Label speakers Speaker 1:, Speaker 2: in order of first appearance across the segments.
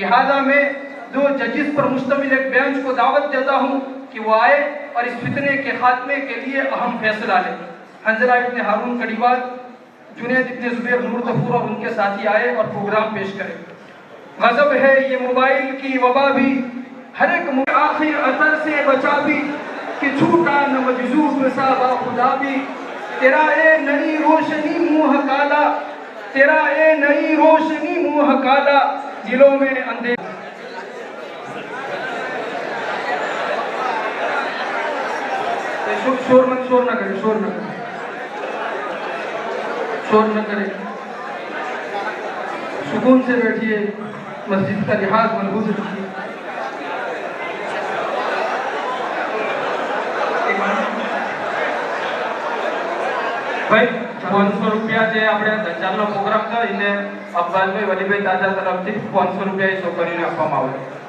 Speaker 1: لہذا میں دو ججز پر مشتمل ایک بینچ کو دعوت دیتا ہوں کہ وہ آئے اور اس فتنے کے خاتمے کے لیے اہم فیصلہ لیں حنزلہ ابن ہارون کڑیوال، جنید ابن زبیر نور دفور اور ان کے ساتھی آئے اور پروگرام پیش کرے۔ غضب ہے یہ موبائل کی وبا بھی، ہر ایک آخر اثر سے بچا بھی، کہ چھوٹا نہ مجذوب سا با خدا بھی۔ تیرا اے نئی روشنی منہ کالا، تیرا اے نئی روشنی منہ کالا۔ दिलों में अंधेरा शोर मत, शोर न करे, शोर न करे। शोर न करे। सुकून से बैठिए, मस्जिद का लिहाज मज़बूत रखिए। ભાઈ પાંચસો રૂપિયા જે આપણે ધંચાલનો પ્રોગ્રામ થયો એને અબ્બાસભાઈ વલીભાઈ દાદા તરફથી પાંચસો રૂપિયા એ છોકરીને આપવામાં આવે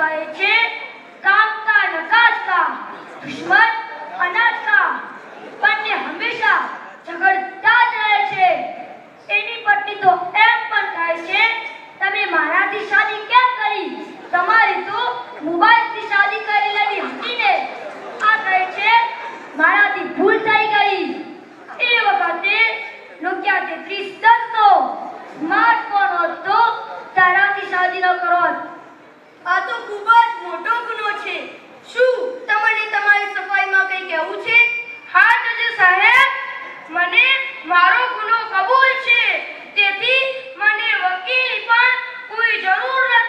Speaker 2: કહે છે કામ કા નકાજ કા દુશ્મન અનાજ કા બંને હંમેશા ઝઘડતા જ રહે છે. એની પત્ની તો એમ પણ થાય છે, તમે મારાથી શાદી કેમ કરી? તમારી તો મોબાઈલથી શાદી કરી લેવી હતી ને આ કહે છે, મારાથી ભૂલ થઈ ગઈ. એ વખતે નોકિયા તેત્રીસ દસ નો સ્માર્ટફોન હતો. તારાથી શાદી ન કરો.
Speaker 3: આ તો ખૂબ જ મોટો ગુનો છે. શું તમને તમારી સફાઈમાં કંઈ કહેવું છે?
Speaker 2: હા, જજ સાહેબ, મને મારો ગુનો કબૂલ છે. તેથી મને વકીલ પણ કોઈ જરૂર નથી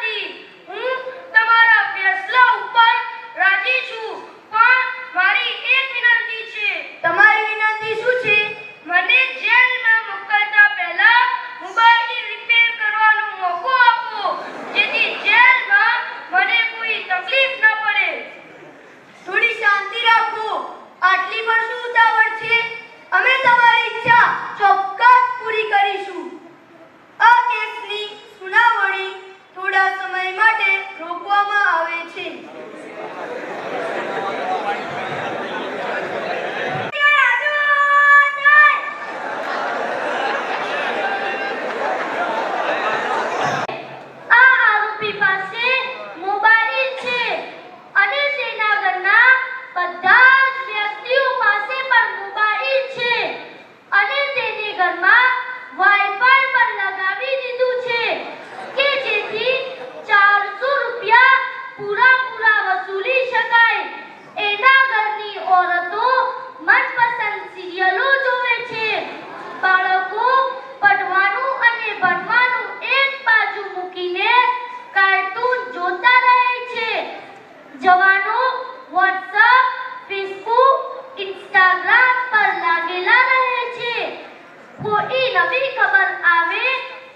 Speaker 2: નવી ખબર આવે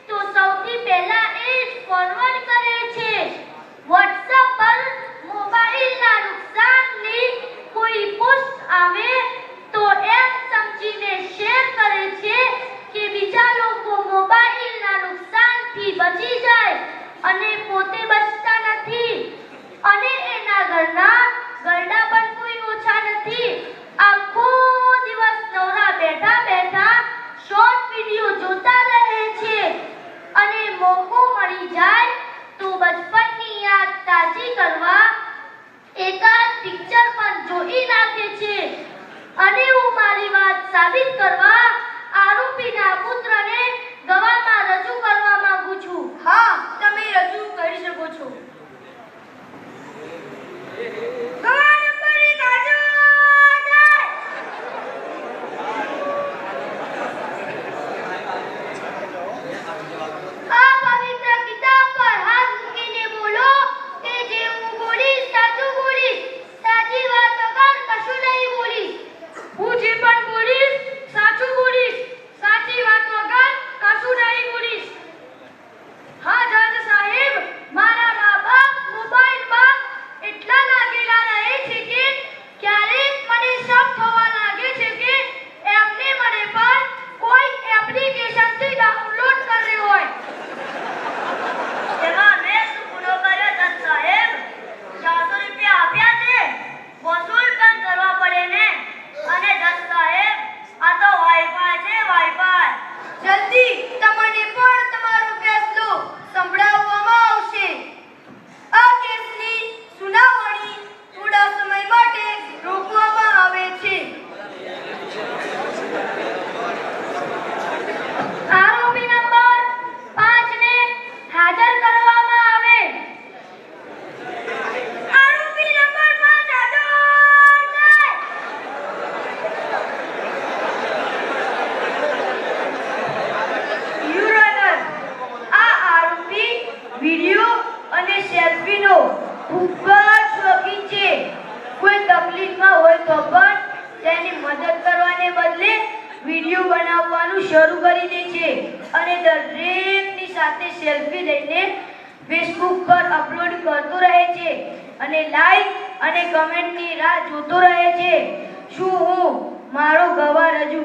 Speaker 2: તો સૌથી પહેલા એ ફોરવર્ડ કરે છે. WhatsApp પર મોબાઈલના નુકસાનની કોઈ પોસ્ટ આવે તો એમ સમજીને શેર કરે છે કે બીજા લોકો મોબાઈલ મોબાઈલના નુકસાનથી બચી જાય અને પોતે બચી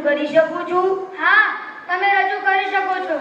Speaker 3: કરી શકું છું?
Speaker 2: હા તમે રજૂ કરી શકો છો.